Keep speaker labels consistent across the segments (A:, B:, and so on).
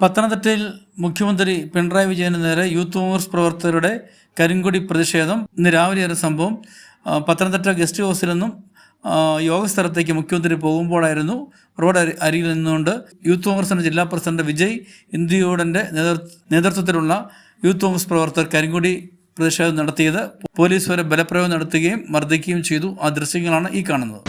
A: പത്തനംതിട്ടയിൽ മുഖ്യമന്ത്രി പിണറായി വിജയന് നേരെ യൂത്ത് കോൺഗ്രസ് പ്രവർത്തകരുടെ കരിങ്കൊടി പ്രതിഷേധം. ഇന്ന് രാവിലെയാണ് സംഭവം. പത്തനംതിട്ട ഗസ്റ്റ് ഹൗസിൽ നിന്നും യോഗസ്ഥലത്തേക്ക് മുഖ്യമന്ത്രി പോകുമ്പോഴായിരുന്നു റോഡ് അരിയിൽ നിന്നുകൊണ്ട് യൂത്ത് കോൺഗ്രസിന്റെ ജില്ലാ പ്രസിഡന്റ് വിജയ് ഇന്ത്യയോടന്റെ നേതൃത്വത്തിലുള്ള യൂത്ത് കോൺഗ്രസ് പ്രവർത്തകർ കരിങ്കൊടി പ്രതിഷേധം നടത്തിയത്. പോലീസ് വരെ ബലപ്രയോഗം നടത്തുകയും മർദ്ദിക്കുകയും ചെയ്തു. ആ ദൃശ്യങ്ങളാണ് ഈ കാണുന്നത്.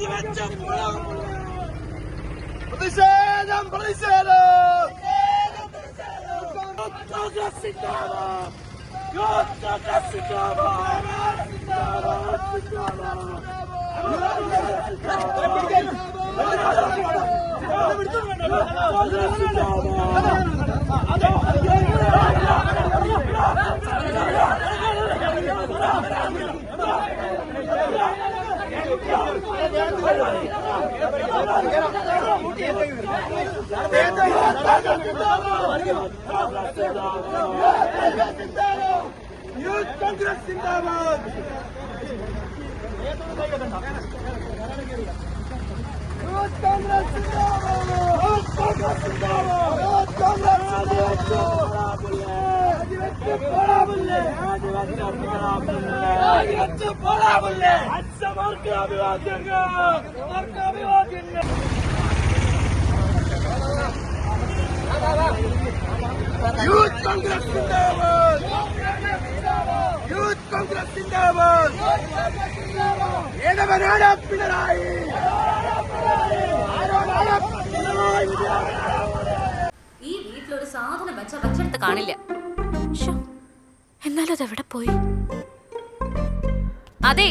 B: സിന്ദാബാദ് പ്രതിഷേധം പ്രതിഷേധം. യൂത്ത് കോൺഗ്രസ് സിന്ദാബാദ് യൂത്ത് കോൺഗ്രസ് സിന്ദാബാദ് സിന്ദാബാദ് യൂത്ത് കോൺഗ്രസ് സിന്ദാബാദ് യൂത്ത് കോൺഗ്രസ് സിന്ദാബാദ് യൂത്ത് കോൺഗ്രസ് സിന്ദാബാദ് യൂത്ത് കോൺഗ്രസ് സിന്ദാബാദ് അച്ഛമാർക്ക് അഭിവാദ്യങ്ങൾ. അവർക്ക് അഭിവാദ്യങ്ങൾ. യൂത്ത് കോൺഗ്രസ് സിന്ദാബാദ് യൂത്ത് കോൺഗ്രസ് സിന്ദാബാദ് ഏതവനാണ് പിണറായി
C: ഈ വീട്ടിലൊരു സാധനം വെച്ച വെച്ചെടുത്ത് കാണില്ല. എന്നാലും അതെവിടെ പോയി? അതെ